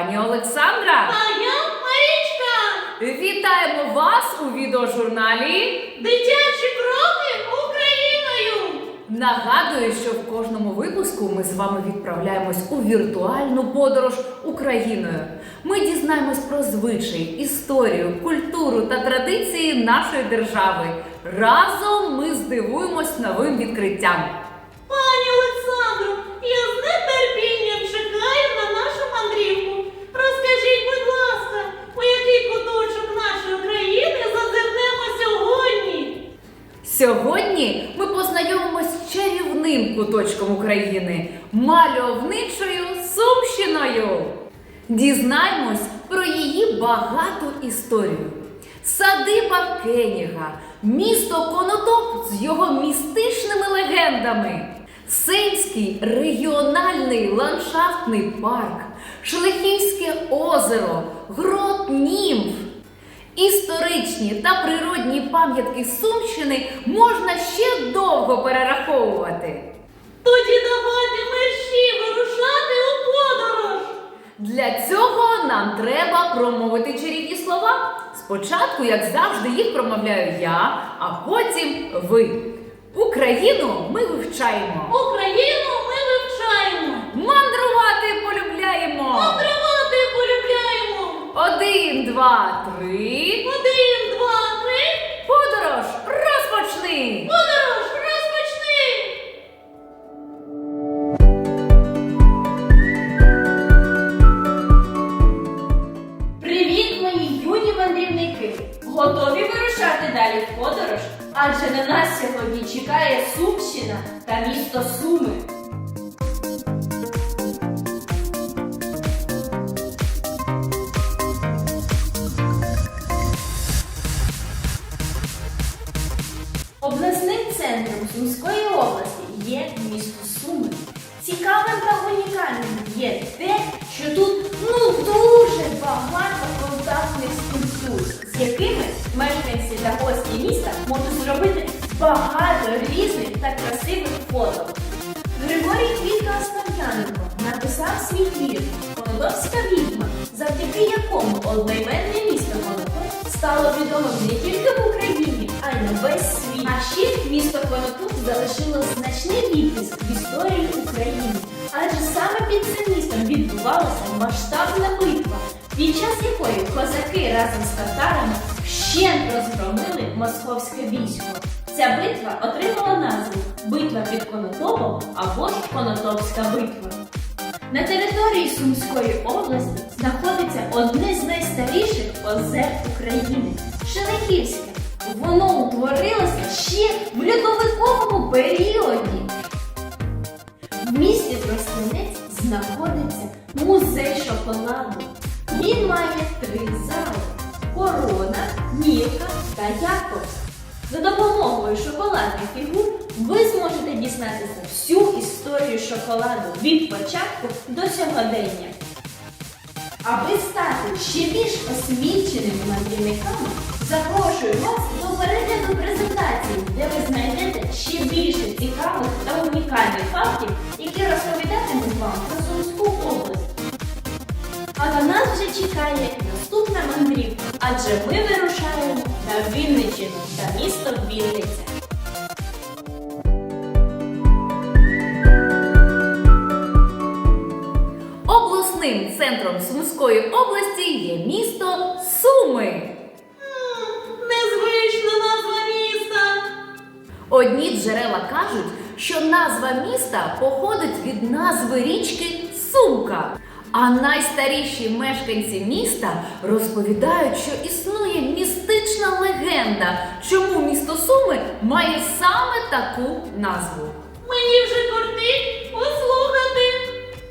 пані Олександра. А я Марічка! Вітаємо вас у відеожурналі. Дитячі кроки Україною! Нагадую, що в кожному випуску ми з вами відправляємось у віртуальну подорож Україною. Ми дізнаємось про звичаї, історію, культуру та традиції нашої держави. Разом ми здивуємось новим відкриттям. Пані Олександру, я з нетерпінням чекаю на нашу мандрівку. Розкажіть, будь ласка, у який куточок нашої країни зазирнемо сьогодні? Сьогодні ми познайомимось з чарівним куточком України мальовничою Сумщиною. Дізнаємось про її багату історію. Садиба Кеніга, місто Конотоп з його містичними легендами, Сеймський регіональний ландшафтний парк, Шлихівське озеро, Грот Німф. Історичні та природні пам'ятки Сумщини можна ще довго перераховувати. Тоді давайте мерщі вирушати у подорож. Для цього нам треба промовити чарівні слова. Спочатку, як завжди, їх промовляю я, а потім ви. Україну ми вивчаємо. Україну ми вивчаємо. Мандрувати полюбляємо. Один, два, три. Один, два, три. Подорож розпочни! Подорож розпочни! Привіт, мої юні мандрівники! Готові вирушати далі в подорож? Адже на нас сьогодні чекає Сумщина та місто Суми. Багато різних та красивих фото. Григорій Квітка Останяненко написав свій твір Конотопська відьма, завдяки якому одноіменне місто Конотоп стало відомим не тільки в Україні, а й на весь світ. А ще місто Конотоп залишило значний відтиск в історії України. Адже саме під цим містом відбувалася масштабна битва, під час якої козаки разом з татарами вщент розгромили московське військо. Ця битва отримала назву Битва під Конотопом або ж Конотопська битва. На території Сумської області знаходиться одне з найстаріших озер України Шелехівське. Воно утворилося ще в льодовиковому періоді. В місті Тростянець знаходиться музей шоколаду. Він має три зали: корона, мірка та якобс. За допомогою шоколадних фігур ви зможете дізнатися всю історію шоколаду від початку до сьогодення. Аби стати ще більш освіченими мандрівниками, запрошую вас до перегляду презентації, де ви знайдете ще більше цікавих та унікальних фактів, які розповідатимуть вам про Сумську область. А на нас вже чекає наступна мандрівка, адже ми вирушаємо на Вінниччину та місто Вінниця. Обласним центром Сумської області є місто Суми. Незвична назва міста. Одні джерела кажуть, що назва міста походить від назви річки Сумка. А найстаріші мешканці міста розповідають, що існує містична легенда, чому місто Суми має саме таку назву. Мені вже кортить послухати.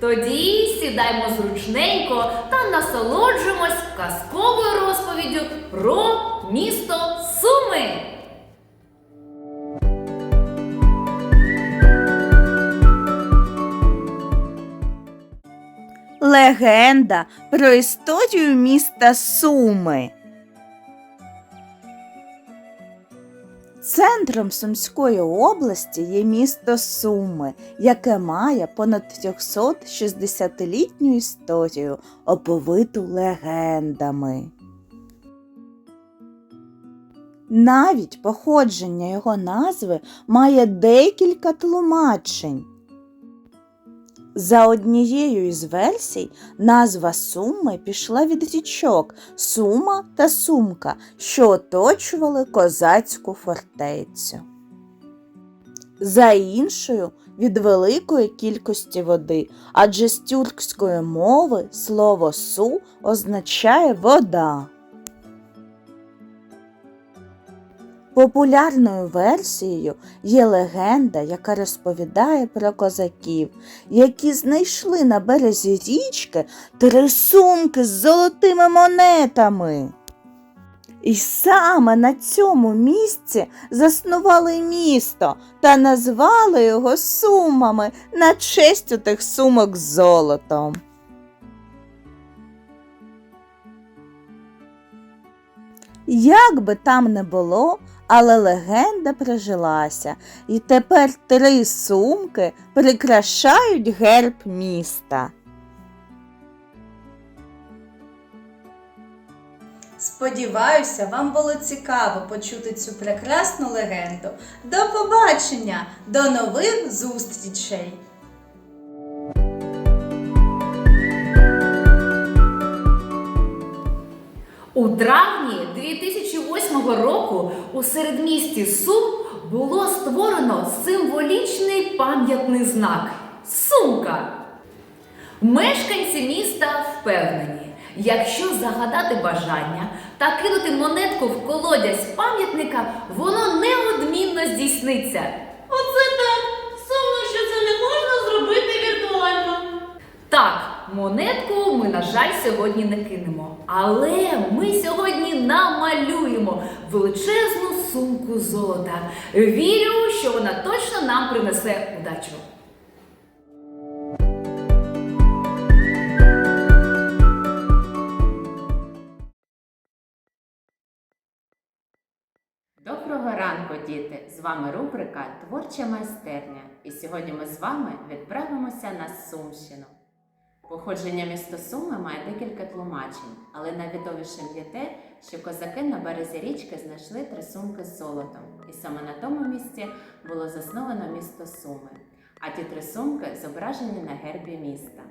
Тоді сідаймо зручненько та насолоджуємось казковою розповіддю про місто Суми. Легенда про історію міста Суми. Центром Сумської області є місто Суми, яке має понад 360-літню історію, оповиту легендами. Навіть походження його назви має декілька тлумачень. За однією із версій, назва Суми пішла від річок Сума та Сумка, що оточували козацьку фортецю. За іншою від великої кількості води, адже з тюркської мови слово су означає вода. Популярною версією є легенда, яка розповідає про козаків, які знайшли на березі річки три сумки з золотими монетами. І саме на цьому місці заснували місто та назвали його Сумами на честь у тих сумок з золотом. Як би там не було, але легенда прижилася, і тепер три сумки прикрашають герб міста. Сподіваюся, вам було цікаво почути цю прекрасну легенду. До побачення! До нових зустрічей! У травні 2008 року у середмісті Сум було створено символічний пам'ятний знак Сумка. Мешканці міста впевнені, якщо загадати бажання та кинути монетку в колодязь пам'ятника, воно неодмінно здійсниться. Оце так. Сумно, що це не можна зробити віртуально. Так, монетку ми, на жаль, сьогодні не кинемо. Але ми сьогодні намалюємо величезну сумку золота. Вірю, що вона точно нам принесе удачу. Доброго ранку, діти! З вами рубрика Творча майстерня. І сьогодні ми з вами відправимося на Сумщину. Походження міста Суми має декілька тлумачень, але найвідомішим є те, що козаки на березі річки знайшли три сумки з золотом, і саме на тому місці було засновано місто Суми. А ті три сумки зображені на гербі міста.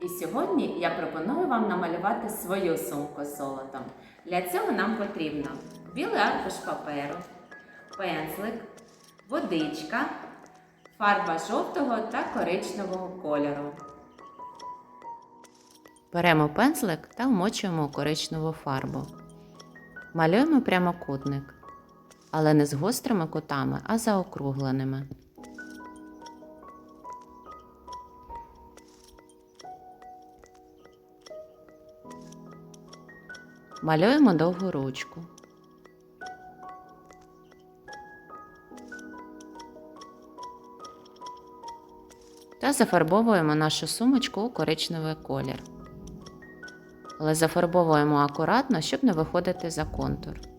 І сьогодні я пропоную вам намалювати свою сумку з золотом. Для цього нам потрібно білий аркуш паперу, пензлик, водичка, фарба жовтого та коричневого кольору. Беремо пензлик та вмочуємо у коричневу фарбу. Малюємо прямокутник, але не з гострими кутами, а заокругленими. Малюємо довгу ручку. Та зафарбовуємо нашу сумочку у коричневий колір. Але зафарбовуємо акуратно, щоб не виходити за контур.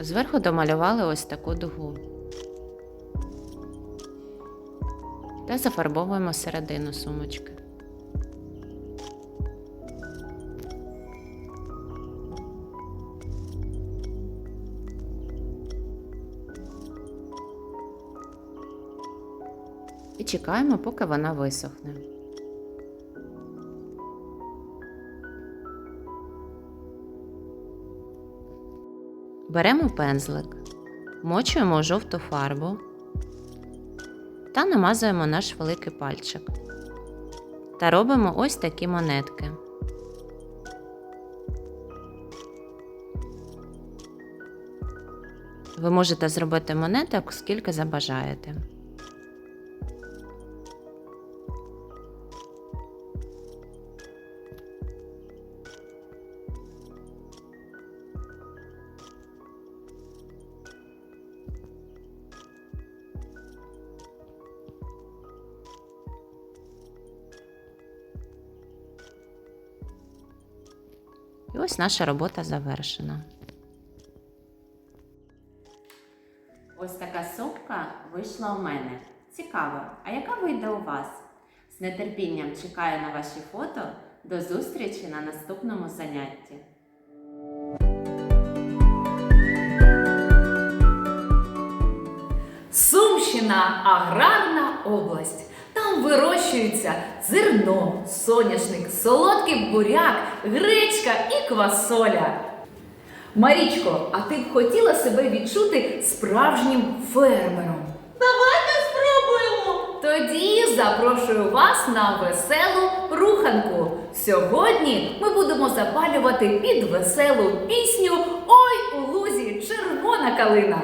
Зверху домалювали ось таку дугу. Та зафарбовуємо середину сумочки. І чекаємо, поки вона висохне. Беремо пензлик мочуємо жовту фарбу та намазуємо наш великий пальчик. Та робимо ось такі монетки. Ви можете зробити монеток скільки забажаєте. Ось наша робота завершена. Ось така сумка вийшла у мене. Цікаво, а яка вийде у вас? З нетерпінням чекаю на ваші фото. До зустрічі на наступному занятті. Сумщина аграрна область. Там вирощується зерно, соняшник, солодкий буряк, гречка і квасоля. Марічко, а ти б хотіла себе відчути справжнім фермером? Давайте спробуємо. Тоді запрошую вас на веселу руханку. Сьогодні ми будемо запалювати під веселу пісню Ой у лузі червона калина.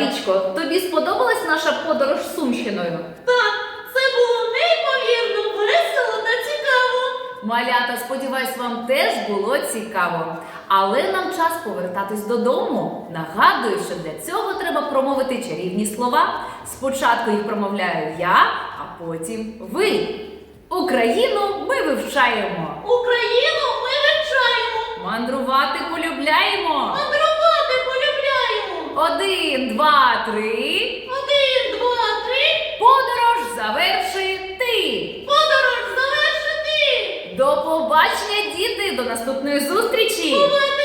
Марічко, тобі сподобалась наша подорож Сумщиною? Так, це було неймовірно весело та цікаво. Малята, сподіваюсь, вам теж було цікаво. Але нам час повертатись додому. Нагадую, що для цього треба промовити чарівні слова. Спочатку їх промовляю я, а потім ви. Україну ми вивчаємо. Україну ми вивчаємо, Мандрувати полюбляємо. Один, два, три. Один, два, три, Подорож завершити. подорож завершити. До побачення, діти! До наступної зустрічі! Побачення!